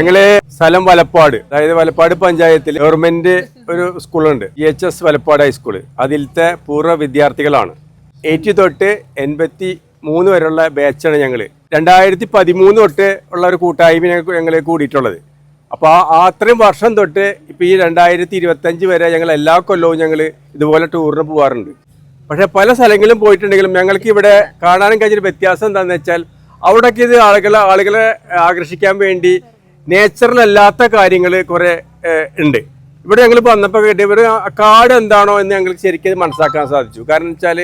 ഞങ്ങൾ സ്ഥലം വലപ്പാട്. അതായത് വലപ്പാട് പഞ്ചായത്തിൽ ഗവൺമെന്റ് ഒരു സ്കൂളുണ്ട്. E H S Valappad high school. അതിലത്തെ പൂർവ വിദ്യാർത്ഥികളാണ്. എയ്റ്റി തൊട്ട് എൺപത്തി മൂന്ന് വരെയുള്ള ബാച്ചാണ് ഞങ്ങൾ രണ്ടായിരത്തി പതിമൂന്ന് തൊട്ട് ഉള്ള ഒരു കൂട്ടായ്മ ഞങ്ങൾ കൂടിയിട്ടുള്ളത്. അപ്പോൾ ആ അത്രയും വർഷം തൊട്ട് ഇപ്പോൾ ഈ രണ്ടായിരത്തി ഇരുപത്തഞ്ച് വരെ ഞങ്ങൾ എല്ലാ കൊല്ലവും ഞങ്ങൾ ഇതുപോലെ ടൂറിന് പോകാറുണ്ട് പക്ഷേ പല സ്ഥലങ്ങളിലും പോയിട്ടുണ്ടെങ്കിലും ഞങ്ങൾക്ക് ഇവിടെ കാണാനും കഴിഞ്ഞൊരു വ്യത്യാസം എന്താണെന്ന് വെച്ചാൽ അവിടേക്ക് ഇത് ആളുകളെ ആളുകളെ ആകർഷിക്കാൻ വേണ്ടി നേച്ചുറൽ അല്ലാത്ത കാര്യങ്ങൾ കുറെ ഉണ്ട്. ഇവിടെ ഞങ്ങൾ വന്നപ്പോൾ കേട്ട് ഇവർ കാട് എന്താണോ എന്ന് ഞങ്ങൾക്ക് ശരിക്കും മനസ്സിലാക്കാൻ സാധിച്ചു. കാരണം വെച്ചാൽ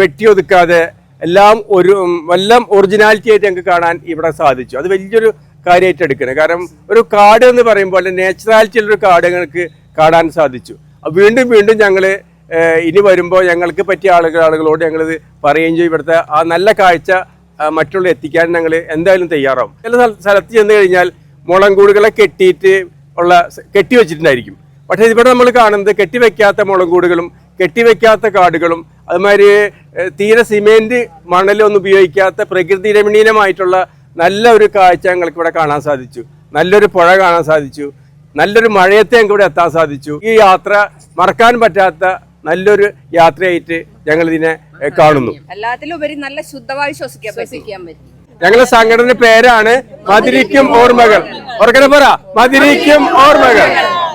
വെട്ടി ഒതുക്കാതെ എല്ലാം ഒരു എല്ലാം ഒറിജിനാലിറ്റി ആയിട്ട് ഞങ്ങൾക്ക് കാണാൻ ഇവിടെ സാധിച്ചു. അത് വലിയൊരു കാര്യമായിട്ട് എടുക്കണം കാരണം ഒരു കാട് എന്ന് പറയുമ്പോൾ നാച്ചുറാലിറ്റി ഉള്ളൊരു കാട് ഞങ്ങൾക്ക് കാണാൻ സാധിച്ചു. വീണ്ടും വീണ്ടും ഞങ്ങൾ ഇനി വരുമ്പോൾ ഞങ്ങൾക്ക് പറ്റിയ ആളുകൾ ആളുകളോട് ഞങ്ങളിത് പറയുകയും ചെയ്യും. ഇവിടുത്തെ ആ നല്ല കാഴ്ച മറ്റുള്ള എത്തിക്കാൻ ഞങ്ങൾ എന്തായാലും തയ്യാറാവും. ചില സ്ഥല- സ്ഥലത്ത് ചെന്ന് കഴിഞ്ഞാൽ മുളങ്കൂടുകളെ കെട്ടിയിട്ട് ഉള്ള കെട്ടിവെച്ചിട്ടുണ്ടായിരിക്കും കെട്ടി വെച്ചിട്ടുണ്ടായിരിക്കും. പക്ഷേ ഇവിടെ നമ്മൾ കാണുന്നത് കെട്ടിവെക്കാത്ത മുളങ്കൂടുകളും കെട്ടിവെക്കാത്ത കാടുകളും അതുമാതിരി തീരെ സിമെന്റ് മണലൊന്നും ഉപയോഗിക്കാത്ത പ്രകൃതി രമണീയമായിട്ടുള്ള നല്ല ഒരു കാഴ്ച ഞങ്ങൾക്ക് ഇവിടെ കാണാൻ സാധിച്ചു. നല്ലൊരു പുഴ കാണാൻ സാധിച്ചു. നല്ലൊരു മഴയത്തെ ഞങ്ങൾക്ക് ഇവിടെ എത്താൻ സാധിച്ചു. ഈ യാത്ര മറക്കാൻ പറ്റാത്ത നല്ലൊരു യാത്രയായിട്ട് ഞങ്ങൾ ഇതിനെ കാണുന്നു. കാണുന്നു എല്ലാത്തിലുപരി നല്ല ശുദ്ധവായു ശ്വസിക്കാൻ ശ്വസിക്കാൻ പറ്റും. ഞങ്ങളുടെ സംഘടന പേരാണ് മതിരിക്കും ഓർമ്മകൾ. ഓർക്കണ പറ മതിരിക്കും ഓർമ്മകൾ.